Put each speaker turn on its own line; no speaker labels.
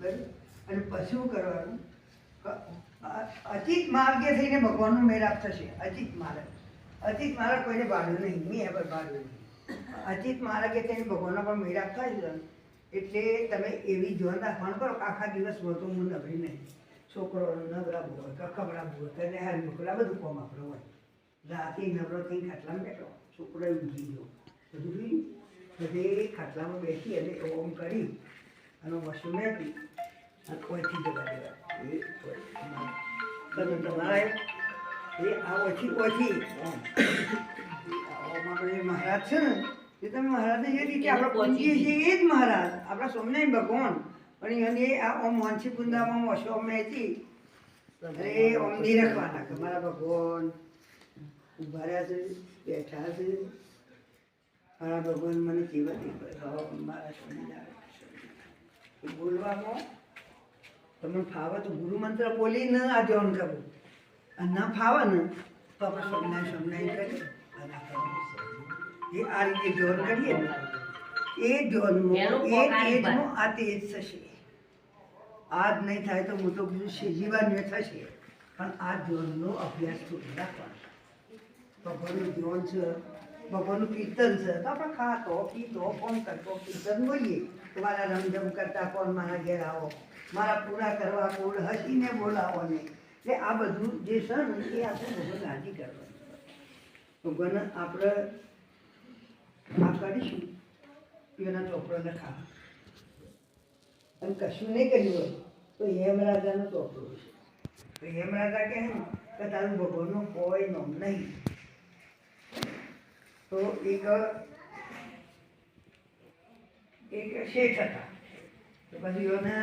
બરાબર અને પછી શું કરવાનું અચિત માર્ગે થઈને ભગવાનનો મેળાપ થશે. અચિત માર્ગ. અચિત માર્ગ કોઈને ભાડું નહીં. મેં પણ ભાડું નહીં. અચિત માર્ગે થઈને ભગવાનનો પણ મેળાપ થાય છે. એટલે તમે એવી જોન રાખવાનું કરો આખા દિવસ વધુ હું નબળી નહીં. છોકરો નવરાવું હોય કકબડા હોય કે નિહાળ મોકલા. બધું કોમ આપણો હોય. રાતે નબળો થઈને ખાટલામાં બેઠો. છોકરો ઊંઘી ગયો. બધું બધે ખાટલામાં બેસી અને ઓમ કરી અને વસ્તુ મેળવી અને ઓછી જવા દેવા. એ તમે તમારે એ આ ઓછી ઓછી મહારાજ છે ને એ તમે મહારાજને જે રીતે આપણે પૂજીએ છીએ એ જ મહારાજ. આપણા સ્વામિનારાયણ ભગવાન. પણ એને આ ઓમ વાંચી બુંદામાં વસો મેચી અરે ઓમ નહીં રાખવાના કે મારા ભગવાન ઊભા રહ્યા છે બેઠા છે. મારા ભગવાન મને કરો મારા સ્વામિનારાયણ. એ બોલવામાં તમને ફાવે તો ગુરુ મંત્ર બોલીને આ ધ્યાન કરવું. અને ના ફાવે ને તો આપણે સ્વામિનારાયણ સ્વામિનારાયણ કરીએ અને એ આ રીતે ધ્યાન કરીએ ને એ ધ્યાનમાં એ તેજનું આ તેજ થશે. આજ નહીં થાય તો હું તો કીધું શેજીવાન્ય થશે. પણ આ ધ્યાનનો અભ્યાસ થોડો રાખવાનો. ભગવાનનું ધ્યાન છે ભગવાનનું કીર્તન છે. તો આપણે ખાતો, પીતો ફોન કરતો, કીર્તન બોલીએ. તો મારા રમઝમ કરતા કોણ મારા ઘેર આવો? મારા પૂરા કરવા કોણ હસીને બોલાવો ને? એટલે આ બધું જે છે ને એ આપણે ભગવાન રાજી કરવાનું ભગવાન આપણે આ કરીશું. એના ચોપડો ખાવા. અને કશું નહીં કર્યું હોય. તો હેમરાજાનો ચોપડો છે. તો હેમરાજા કહે ને કે તારું ભગવાનનો કોઈ નોમ નહીં. તો એક એક શેઠ હતા. તો પછી એને